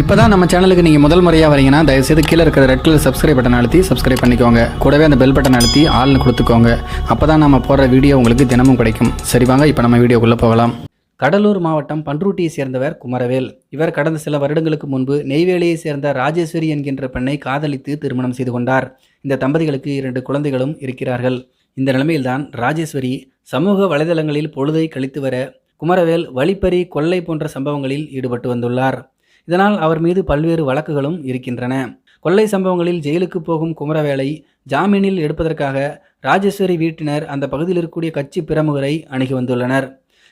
இப்போ தான் நம்ம சேனலுக்கு நீங்கள் முதல் முறையாக வரீங்கன்னா தயவுசெய்து கீழே இருக்கிற ரெட் கலர் சப்ஸ்கிரைப் பட்டன் அழுத்தி சப்ஸ்கிரைப் பண்ணிக்கோங்க. கூடவே அந்த பெல் பட்டன் அழுத்தி ஆள்னு கொடுத்துக்கோங்க. அப்போ தான் நம்ம போடுற வீடியோ உங்களுக்கு தினமும் கிடைக்கும். சரி வாங்க இப்போ நம்ம வீடியோக்குள்ளே போகலாம். கடலூர் மாவட்டம் பன்ருட்டியை சேர்ந்தவர் குமரவேல். இவர் கடந்த சில வருடங்களுக்கு முன்பு நெய்வேலியை சேர்ந்த ராஜேஸ்வரி என்கின்ற பெண்ணை காதலித்து திருமணம் செய்து கொண்டார். இந்த தம்பதிகளுக்கு இரண்டு குழந்தைகளும் இருக்கிறார்கள். இந்த நிலைமையில்தான் ராஜேஸ்வரி சமூக வலைதளங்களில் பொழுதை கழித்து வர குமரவேல் வழிப்பறி கொள்ளை போன்ற சம்பவங்களில் ஈடுபட்டு வந்துள்ளார். இதனால் அவர் மீது பல்வேறு வழக்குகளும் இருக்கின்றன. கொள்ளை சம்பவங்களில் ஜெயிலுக்கு போகும் குமரவேலை ஜாமீனில் எடுப்பதற்காக ராஜேஸ்வரி வீட்டினர் அந்த பகுதியில் இருக்கக்கூடிய கட்சி பிரமுகரை அணுகி வந்துள்ளனர்.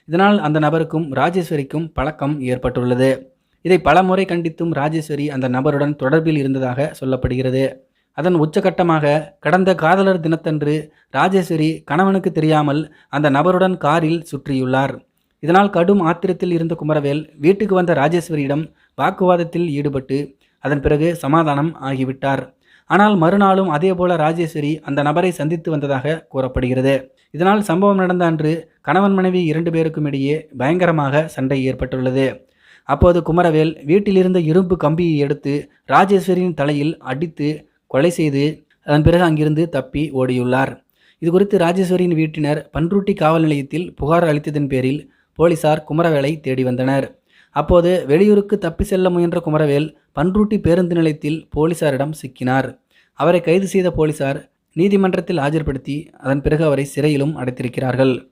இதனால் அந்த நபருக்கும் ராஜேஸ்வரிக்கும் பழக்கம் ஏற்பட்டுள்ளது. இதை பலமுறை கண்டித்தும் ராஜேஸ்வரி அந்த நபருடன் தொடர்பில் இருந்ததாக சொல்லப்படுகிறது. அதன் உச்சகட்டமாக கடந்த காதலர் தினத்தன்று ராஜேஸ்வரி கணவனுக்கு தெரியாமல் அந்த நபருடன் காரில் சுற்றியுள்ளார். இதனால் கடும் ஆத்திரத்தில் இருந்த குமரவேல் வீட்டுக்கு வந்த ராஜேஸ்வரியிடம் வாக்குவாதத்தில் ஈடுபட்டு அதன் பிறகு சமாதானம் ஆகிவிட்டார். ஆனால் மறுநாளும் அதேபோல ராஜேஸ்வரி அந்த நபரை சந்தித்து வந்ததாக கூறப்படுகிறது. இதனால் சம்பவம் நடந்த அன்று கணவன் மனைவி இரண்டு பேருக்கும் இடையே பயங்கரமாக சண்டை ஏற்பட்டுள்ளது. அப்போது குமரவேல் வீட்டிலிருந்த இரும்பு கம்பியை எடுத்து ராஜேஸ்வரியின் தலையில் அடித்து கொலை செய்து அதன் பிறகு அங்கிருந்து தப்பி ஓடியுள்ளார். இது குறித்து ராஜேஸ்வரியின் வீட்டினர் பன்ருட்டி காவல் நிலையத்தில் புகார் அளித்ததன் பேரில் போலீசார் குமரவேலை தேடி வந்தனர். அப்போது வெளியூருக்கு தப்பி செல்ல முயன்ற குமரவேல் பன்ருட்டி பேருந்து நிலையத்தில் போலீசாரிடம் சிக்கினார். அவரை கைது செய்த போலீசார் நீதிமன்றத்தில் ஆஜர்படுத்தி அதன் பிறகு அவரை சிறையிலும் அடைத்திருக்கிறார்கள்.